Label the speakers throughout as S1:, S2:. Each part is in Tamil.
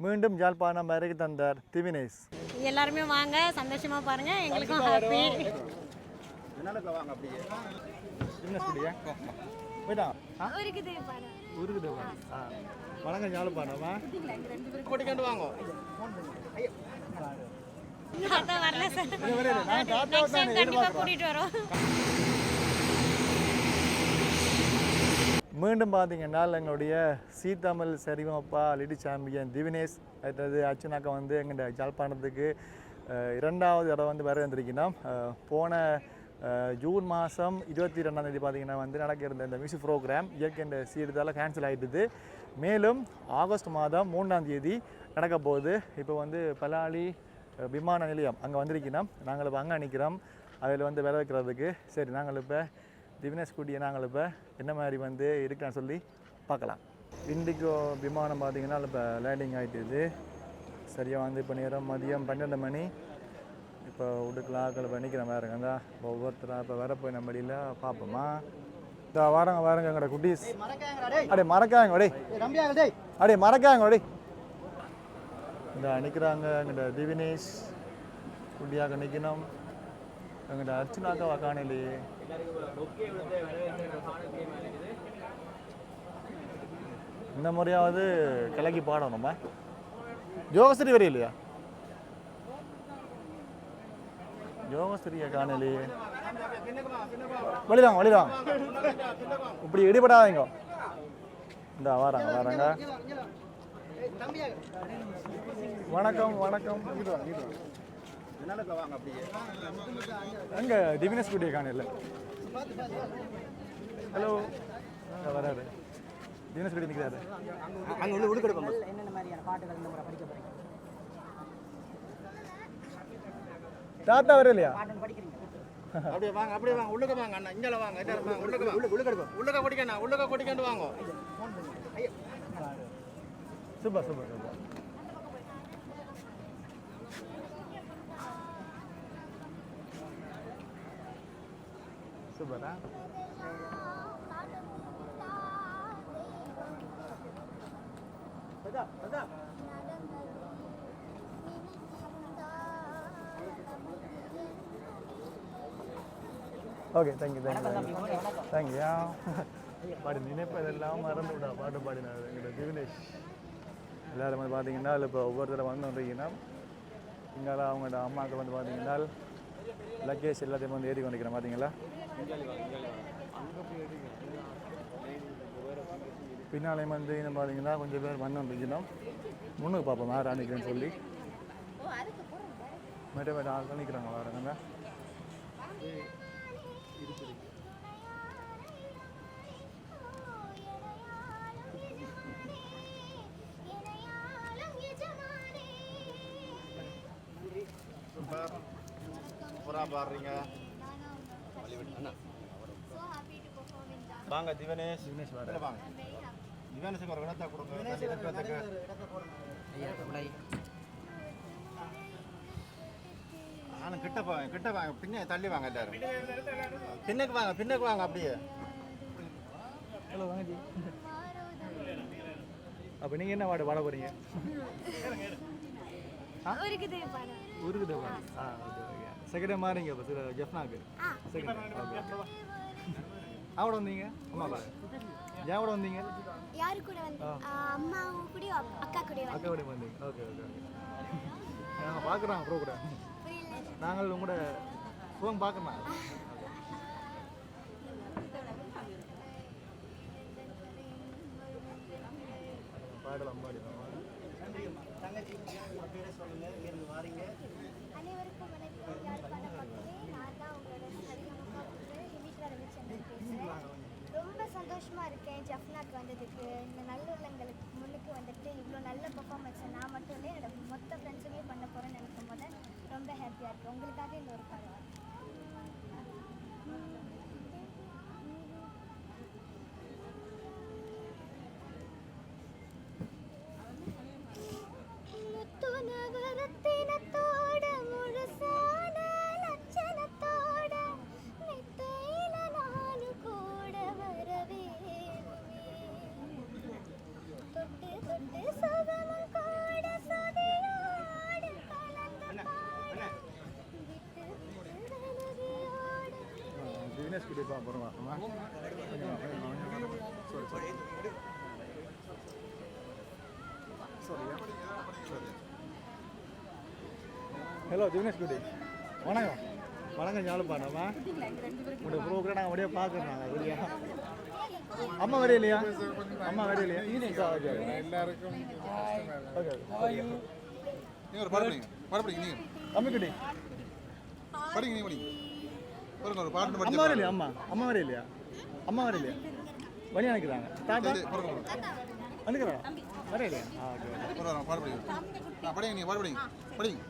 S1: மீண்டும் யாழ்ப்பாணம் வரைக்கு தந்தார் திவினேஷ்.
S2: எல்லாருமே வாங்க சந்தோஷமா பாருங்க. எங்களுக்கும் ஹாப்பி
S1: வணக்கம் யாழ்ப்பாணமா?
S2: அதான் வரல சார்.
S1: இது வரையில நான் தாத்தாவை
S2: நெக்ஸ்ட் டைம்
S1: தான்
S2: கண்டிப்பா
S1: எதிர்பார்க்குறேன்
S2: கூட்டிட்டு வரோம்
S1: மீண்டும் பார்த்தீங்கன்னா எங்களுடைய சீ தமிழ் சரிவப்பா லிடி சாம்பியன் திவினேஷ். அடுத்தது அர்ச்சனாக்கா வந்து எங்கள்கிட்ட ஜாழ்ப்பாணத்துக்கு இரண்டாவது இடம் வந்து வர வந்திருக்கணும் போன ஜூன் மாதம் இருபத்தி ரெண்டாம் தேதி பார்த்தீங்கன்னா வந்து நடக்க இருந்த இந்த மியூசிக் ப்ரோக்ராம் இயற்கை இந்த சீடுதால் கேன்சல் ஆகிட்டுது மேலும் ஆகஸ்ட் மாதம் மூன்றாம் தேதி நடக்க போகுது. இப்போ வந்து பலாலி விமான நிலையம் அங்கே வந்திருக்கணும் நாங்கள் இப்போ அங்கே நிற்கிறோம் அதில் வந்து வேலை வைக்கிறதுக்கு. சரி நாங்கள் இப்போ திவினேஷ் குட்டியை நாங்கள் இப்போ என்ன மாதிரி வந்து இருக்கான்னு சொல்லி பார்க்கலாம். இண்டிகோ விமானம் பார்த்தீங்கன்னா இப்போ லேண்டிங் ஆகிட்டுது சரியாக வந்து இப்போ நேரம் மதியம் பன்னெண்டு மணி. இப்போ உடுக்கலாம் ஆக்கள் இப்போ நிற்கிறேன் வேறுங்க அந்த ஒவ்வொருத்தராக இப்போ வர போய் நம்ம வழியில் பார்ப்போமா. இந்த வாரங்க வாரங்க எங்கட குட்டீஸ். அடே மறக்காங்க அடே அடே மறக்காங்க அடே இந்த நிற்கிறாங்க எங்கட திவினேஷ். குட்டியாக நிற்கணும் எங்கட அர்ச்சனாக்கா காணலையே இந்த முறையாவது கிளக்கி பாடணும் நம்ம. ஜோகஸ்ரீ யோகஸ்ரீ இல்லையா? யோகஸ்ரீயை காணலையே வழிதாங்க வழிதாங்க இப்படி இடிபடாதீங்க. இந்த வராங்க வராங்க. வணக்கம் வணக்கம். இங்கிட்டு வாங்க, இங்கிட்டு வாங்க. எங்க திவினேஷ் குட்டியை காணல ஹலோ வராரு. தினேஷ் குட்டி நிற்கிறாரு
S3: அங்கே உள்ள உடுக்கெடுப்போம்
S4: என்னென்ன மாதிரியான பாட்டுகள் இந்த முறை படிக்க போறீங்க?
S1: தாத்தா வரலையா
S3: அப்படியே வாங்க அப்படியே வாங்க. உள்ளுக்க வாங்க அண்ணா. இங்கே வாங்க வாங்க. உள்ளுக்க வாங்க. உள்ளுக்க உள்ளுக்க குடிக்கண்ணா உள்ளுக்க குடிக்கண்டு வாங்க.
S1: Super super super. சூப்பரா okay thank you thank you thank you பாடி நினைப்பதெல்லாம் மறந்து விடா பாட்டு பாடினார் எங்களோட திவினேஷ் எல்லாரும் வந்து பார்த்தீங்கன்னா அதில் இப்போ ஒவ்வொருத்தரை வந்து வந்தீங்கன்னா இங்கால அவங்களோட அம்மாவுக்கு வந்து பார்த்தீங்கன்னா லக்கேஜ் எல்லாத்தையும் வந்து ஏறி கொண்டிருக்கிறேன் பார்த்தீங்களா பின்னாலையும் வந்து என்ன பார்த்தீங்கன்னா கொஞ்சம் பேர் மண்ணு வந்துச்சுன்னா முன்னுக்கு பார்ப்போம் வேறு அன்னைக்குன்னு சொல்லி. மேட்ட மேட்ட ஆள் நிற்கிறாங்க வரங்க
S3: புறா பாடுறீங்க வாங்க திவனேஷ்.
S1: திவினேஷ்
S3: வாங்க. திவனேஷுக்கு ஒரு இடத்தை கொடுங்க. தண்ணி நிறுத்துறதுக்கு. ஆனா கிட்ட வாங்க கிட்ட வாங்க. பின்ன தள்ளி வாங்க எல்லாரும். பின்னுக்கு வாங்க பின்னுக்கு வாங்க அப்படியே.
S1: ஹலோ வாங்க ஜி அப்போ நீங்கள் என்ன பாட்டு பாட போகிறீங்க
S2: இருக்குது பாரு
S1: உருகுது பாட்டு ஆ. ஓகே ஓகே செகண்ட் மாறிங்க இப்போ சில ஜெஃப்னாக்கு செகண்ட் அவட வந்தீங்க? அம்மா ஏன் கூட வந்தீங்க?
S5: யாரு கூட வந்து அம்மா அப்- அக்கா
S1: அக்கா கூட வந்தீங்க. ஓகே ஓகே நாங்கள் பார்க்குறோம் ப்ரோ கூட. நாங்கள் உங்களோட ஃபோன் பார்க்கணும் பாடலாம் பாடிடலாம்
S5: அனைவருக்கும் வணக்கம். யாழ்ப்பாண மக்களே நான் தான் உங்களோட சரிகமப்பா ஹிமித்ரா ரவிச்சந்திரன் பேசுகிறேன் ரொம்ப சந்தோஷமாக இருக்கேன் ஜஃப்னாக்கு வந்ததுக்கு. இந்த நல்லுள்ளங்களுக்கு முன்னுக்கு வந்துட்டு இவ்வளோ நல்ல பர்ஃபார்மன்ஸை நான் மட்டும் இல்லை என்னோட மொத்த ஃப்ரெண்ட்ஸுமே பண்ண போகிறேன்னு நினைக்கும் போது ரொம்ப ஹாப்பியாக இருக்குது உங்களுக்காக இந்த ஒரு பாடம்
S1: தினேஷ் கிட்டே அப்புறமா சாரி சாரி. ஹலோ ஜிவினேஷ் குடி வணக்கம். வணக்கம் ஞாபகம் நம்ம உங்களுடைய ப்ரோக்ராம் நாங்கள் அப்படியே பார்க்குறோம் நாங்கள் இல்லையா அம்மா வரே இல்லையா? அம்மா வரே இல்லையா? ஓகே
S6: எல்லாருக்கும்
S1: ஓகே
S3: நீங்க ஒரு படிங்க. படிங்க நீங்க.
S1: தம்பி குடி
S3: படிங்க நீங்க படிங்க. பாருங்க ஒரு பாட்டு
S1: அம்மா
S3: படிச்சு
S1: வர இல்லையா அம்மா. அம்மா வர இல்லையா? அம்மா வர இல்லையா? வழி அனுக்கிறாங்க தாத்தா? அனுக்கிறாங்க வர இல்லையா? ஆ ஓகே
S3: படிங்க. ஆ படிங்க நீங்க பாட்டு படிங்க. படிங்க.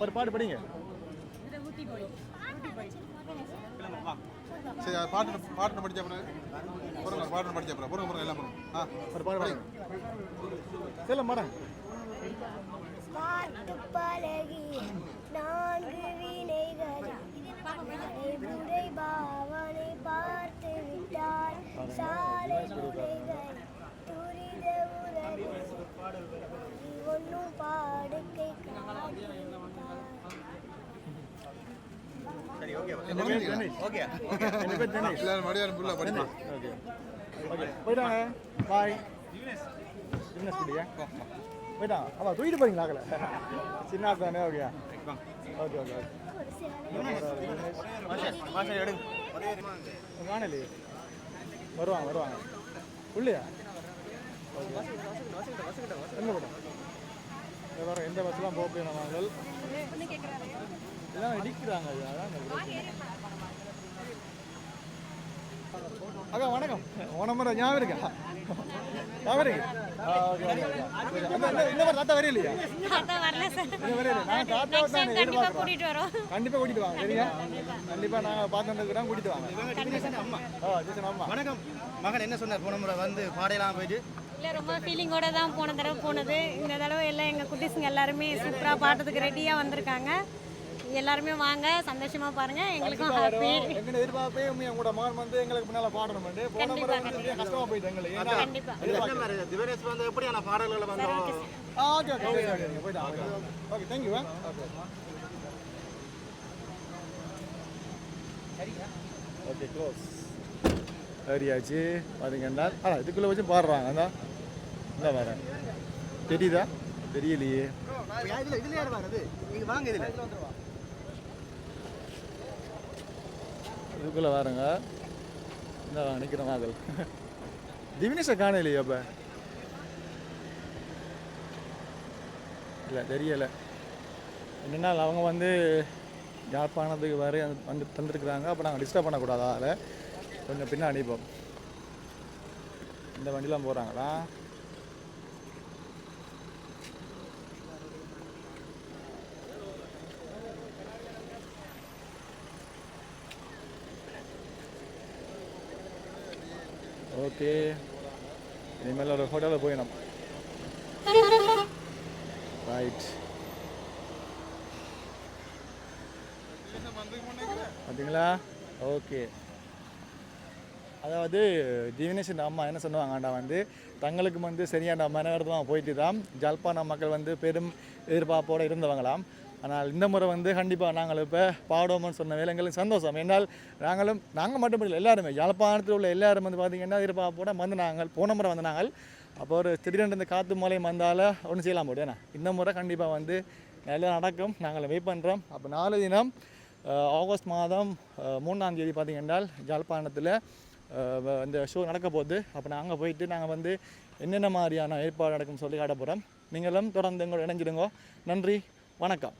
S1: ஒரு பாட்டு படிங்க.
S3: சரி அது பாட்டு பாட்டு படிச்ச அப்புறம் பாருங்க பாட்டு படிச்ச அப்புறம் பாருங்க பாருங்க எல்லாம் பாருங்க ஆ
S1: ஒரு பாட்டு பாடுங்க. செல்ல மரம்
S5: பார்த்து பழகிய நான்கு வினைகள் பாவனை பார்த்து விட்டார். சாலை துரித உறவு ஒன்னும் பாடுக்கை
S1: தினேஷ்
S3: ஓகே
S1: தினேஷ்
S3: எல்லாரும் மடியாரம் ஃபுல்லாக படிங்க
S1: ஓகே ஓகே போயிட்டாங்க பாய் தினேஷ் குடியா போயிட்டாங்க அப்பா தூக்கிட்டு போறீங்களா ஆகல சின்ன தானே ஓகே ஓகே ஓகே வருவாங்க வருவாங்க. உள்ளையா? எங்க போட்டோம் வர எந்த பஸ்லாம் போக போய் நாங்கள் எல்லாம் இடிக்கிறாங்க ஐயா, அதான். அக்கா வணக்கம். ஓனமர ஞாபகம் இருக்கா ஞாபகம் இருக்கு இந்த- மாதிரி தாத்தா இல்லையா
S2: கண்டிப்பா கூட்டிட்டு
S1: வாங்க சரியா? கண்டிப்பா நாங்க கூட்டிட்டு
S3: வணக்கம். மகன் என்ன சொன்னார்? போன முறை வந்து பாடையெல்லாம் போயிட்டு.
S2: இல்லை ரொம்ப ஃபீலிங்கோட தான் போன தடவை போனது. இந்த தடவை எல்லாம் எங்கள் குட்டீஸுங்க எல்லாருமே சூப்பராக பாடுறதுக்கு ரெடியாக வந்திருக்காங்க. எல்லாருமே வாங்க சந்தோஷமா பாருங்க. எங்களுக்கும் ஹாப்பி
S1: எங்க எதிர்பார்ப்பே உங்களோட மகன் வந்து எங்களுக்கு முன்னால பாடணும் போன முறை வந்து கஷ்டமா போயிட்டு எங்களுக்கு ஏன்னா
S2: கண்டிப்பா.
S3: திவேரேஷ் வந்து எப்படியான பாடல்களை வந்து
S1: ஓகே ஓகே ஓகே ஓகே போயிட்டு okay okay thank you okay okay close சரியாச்சு பார்த்தீங்கன்னா ஆ இதுக்குள்ளே வச்சு பாடுறாங்க அதான். இந்த வரேன் தெரியுதா? தெரியலையே.
S3: இதுல இதுல யார் வருது நீங்க வாங்க இதுல.
S1: இதுக்குள்ளே வாருங்க. இந்த நிற்கிற மகள் திவினேஷை காணலையே அப்போ? இல்லை தெரியலை. என்னென்னா அவங்க வந்து யாழ்ப்பாணத்துக்கு வர வந்து தந்துருக்குறாங்க. அப்போ நாங்கள் டிஸ்டர்ப் பண்ணக்கூடாது அதில்? கொஞ்சம் பின்னாடி அனுப்போம் இந்த வண்டிலாம் போகிறாங்களா ஓகே இனிமேல் ஒரு ஹோட்டலில் போயிடணும் ரைட் பார்த்தீங்களா ஓகே அதாவது திவினேஷன் அம்மா என்ன சொன்னாங்கண்டா வந்து தங்களுக்கு வந்து சரியான மனவர்த்தமாக போயிட்டு தான் ஜல்பான மக்கள் வந்து பெரும் எதிர்பார்ப்போடு இருந்தவங்களாம். ஆனால் இந்த முறை வந்து கண்டிப்பாக நாங்கள் இப்போ பாடுவோம்னு சொன்ன வேலை எங்களுக்கு சந்தோஷம். என்னால் நாங்களும் நாங்கள் மட்டும் இல்லை எல்லாருமே யாழ்ப்பாணத்தில் உள்ள எல்லாரும் வந்து பார்த்திங்கன்னா எதிர்பார்ப்போட வந்து நாங்கள் போன முறை வந்து நாங்கள் அப்போ ஒரு திடீரென்று இந்த காற்று மழையும் வந்தால் ஒன்றும் செய்யலாம் போட்டு ஏன்னா? இந்த முறை கண்டிப்பாக வந்து நல்லா நடக்கும் நாங்கள் வெயிட் பண்ணுறோம் அப்போ நாலு தினம் ஆகஸ்ட் மாதம் மூணாம் தேதி பார்த்திங்கன்னா ஜாழ்ப்பாணத்தில் இந்த ஷோ நடக்க போகுது. அப்போ நாங்கள் போயிட்டு நாங்கள் வந்து என்னென்ன மாதிரியான ஏற்பாடு நடக்கும்னு சொல்லி காட்ட போகிறோம் நீங்களும் தொடர்ந்து எங்களோட இணைஞ்சிடுங்க. நன்றி வணக்கம்.